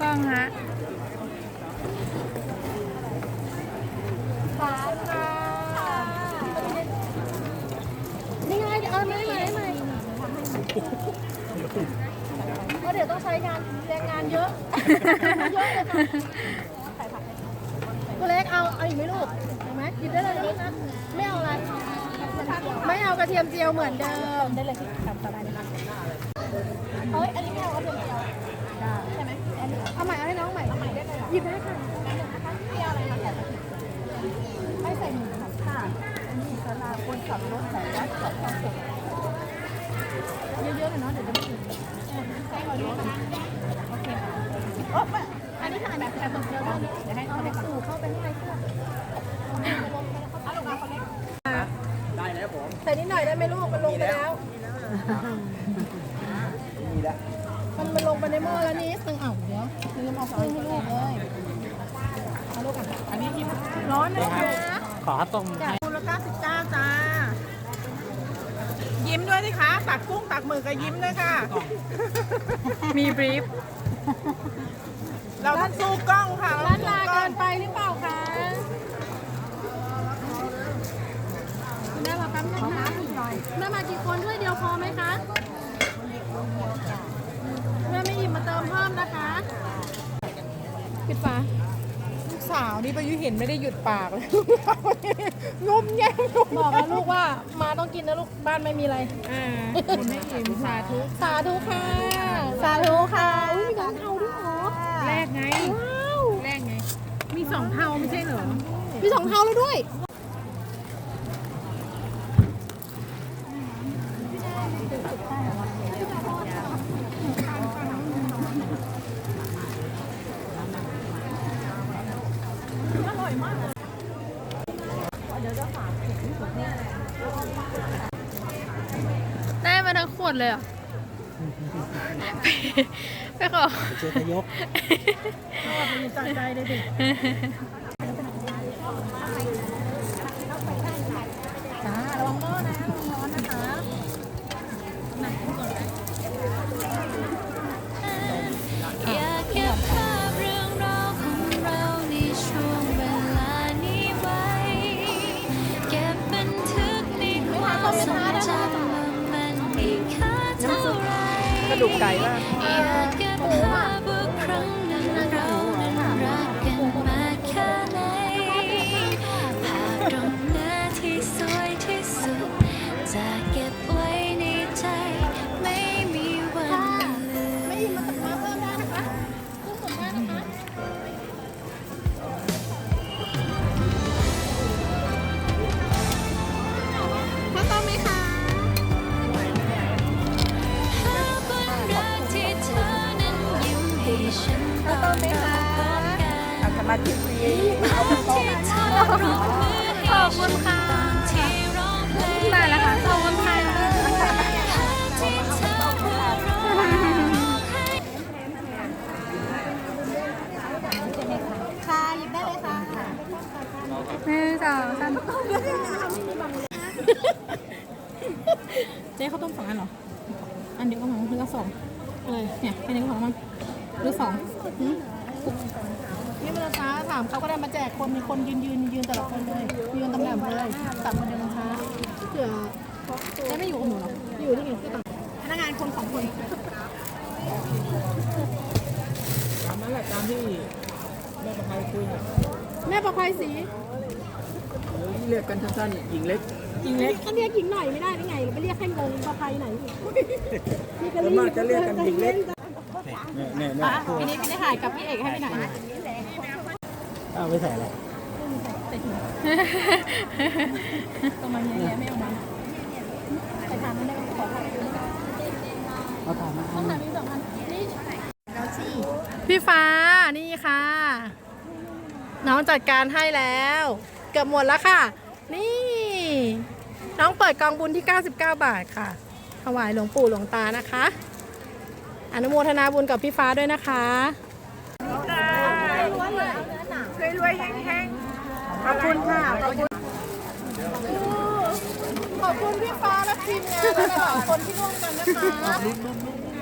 กล้องฮะนี่ไงเออไม่ไม่ไม่เพราะเดี๋ยวต้องใช้งานแรงงานเยอะเยอะเลยค่ะตัวเล็กเอาเอาอีกไหมลูกเอาไหมหยิบได้เลยนะลูกนะไม่เอาอะไรไม่เอากระเทียมเจียวเหมือนเดิมได้เลยทำสบายเลยเฮ้ยอันนี้ไม่เอากระเทียมเจียวใช่ไหม เอาใหม่เอาให้น้องใหม่เอาใหม่ได้เลยหยิบได้ค่ะเจียวอะไรคะไม่ใส่หมูค่ะเยอะๆเลยเนาะเดี๋ยวจะไม่ถึงโอ้อันนี้ถ่ายแบบแบบเดียวเดี๋ยวให้เขาไปสู่เข้าไปข้างในเครื่องได้แล้วผมใส่นิดหน่อยได้ไหมลูกมันลงไปแล้วมั นมันลงไปในหม้อแล้วนี่ตึงเอ้าเดี๋ยวลืมเอาเครื่องให้ลูกเลยเอาลูกอะอันนี้ร้อนนะคะขอต้มจากมูลค่าสิบเก้าจ้า ยิ้มด้วยสิคะตักกุ้งตักหมึกก็ยิ้มด้วยค่ะ มีบรีฟเราต้องสู้กล้องค่ะร้านลาเกินไปหรือเปล่าคะคุณแม่รอแป๊บนึงนะแม่มากี่คนด้วยเดียวพอไหมคะแม่ไม่อิ่มมาเติมเพิ่มนะคะ ปิดฝาลูกสาวนี่ประยุเห็นไม่ได้หยุดปากเลยงมแงมบอกแล้วลูกว่ามาต้องกินนะลูกบ้านไม่มีอะไร อ่าคุณไม่อิ่มสาธุสาธุค่ะ สาธุค่ะอุ้ยมีน้องเทาด้วยเหรอแรกไงว้าวแรกไง มีสองเท่าไม่ใช่เหรอ มีสองเทาแล้วด้วย ได้มาทั้งขวดเลยเหรอไปขอเจอทยกมีใจใจเลยดิ กระดูกไก่ว่าอยาก มให้ฉันตอนเราพบกันอาสมาธิฟรีเอาไปต้มที่เธอร้องมือให้ฉันตอนที่ร้องเพลงได้แล้วค่ะขอบคุณค่ะที่เธอหัวเราะร้องไห้ค่ะหยิบได้เลยค่ะหนึ่งสองสามเจ๊ข้าวต้มสองอันเหรอ อันเดียวก็พอหรือเอาสองอะไรเนี่ยแค่นี้ก็พอมั้ง หรือสองหืมนี่มันช้าถามเขาก็ได้มาแจกคนมีคนยืนยืนยืนแต่ละคนเลยยืนตำแหน่งเลยตัดคนเดียวนะคะเผื่อเจ๊ไม่อยู่กับหนูหรออยู่ที่ไหนที่ต่างพนักงานคนสองคนตามนั้นแหละตามที่แม่ประภัยคุยเนี่ยแม่ประภัยศรีเรียกกันสั้นๆหญิงเล็กหญิงเล็กก็เรียกหญิงหน่อยไม่ได้ได้ไงไปเรียกให้งงประภัยไหนอีกพี่ก็ส่วนมากจะเรียกกันหญิงเล็ก เนี่ยเนี่ยพี่นี่พี่ได้ถ่ายกับพี่เอกให้พี่ไหนเอาไปใส่อะไรประมาณนี้ไม่เอามาใครทานไม่ได้ขอถ่ายด้วยเอาถามมาต้องถ่ายมีสองอันนี่แล้วสิพี่ฟ้านี่ค่ะ น้องจัดการให้แล้ว เกือบหมดแล้วค่ะ นี่ น้องเปิดกองบุญที่ 99 บาทค่ะถวายหลวงปู่หลวงตานะคะ อนุโมทนาบุญกับพี่ฟ้าด้วยนะคะรวยๆแห้งๆขอบคุณค่ะ ขอบคุณ ขอบคุณพี่ฟ้าและทีมงานและตลอดคนที่ร่วมกันนะคะ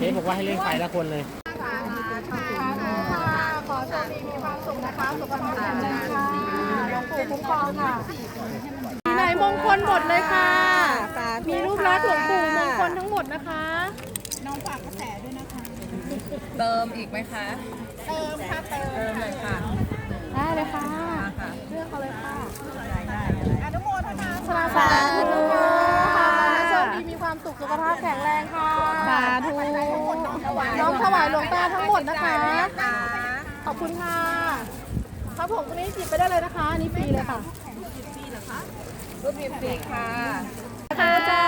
เจ๊บอกว่าให้เล่นไฟละคนเลย ขอโชคดีมีความสุขนะคะสุขภาพแข็งแรงค่ะหลวงปู่คุ้มครองค่ะมีไหนมงคลหมดเลยค่ะ มีรูปลักษณ์หลวงปู่มงคลทั้งหมดนะคะเติมอีกไหมคะ เติมค่ะเติมเติมเลยค่ะ ได้เลยค่ะค่ะเลือกเอาเลยค่ะอนุโมทนาสาธุค่ะโชคดีมีความสุขสุขภาพแข็งแรงค่ะ สาธุน้องถวายหลวงตาทั้งหมดนะคะ ขอบคุณค่ะครับผมตรงนี้จิบไปได้เลยนะคะ อันนี้ฟรีเลยค่ะรูปบีบสีค่ะค่ะจ้า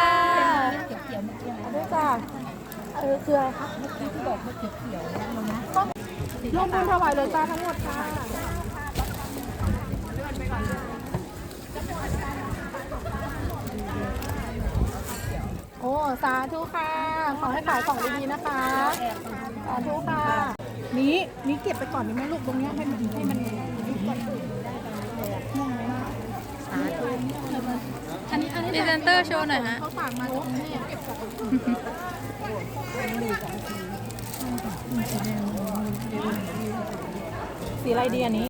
เขียวๆด้วยจ้าเออคืออะไรคะเมื่อกี้ที่บอกเมื่อเขียวๆนะเรานะร่วมบุญถวายหลวงตาทั้งหมดค่ะโอ้ สาธุค่ะ ขอให้ขายของดีๆนะคะ สาธุค่ะ นี้นี้เก็บไปก่อนดีไหมลูกตรงเนี้ยให้มันให้มันยุบก่อนอันนี้อันนี้พรีเซนเตอร์โชว์หน่อยฮะเขาฝากมาตรงนี้เก็บกับสีอะไรดีอันนี้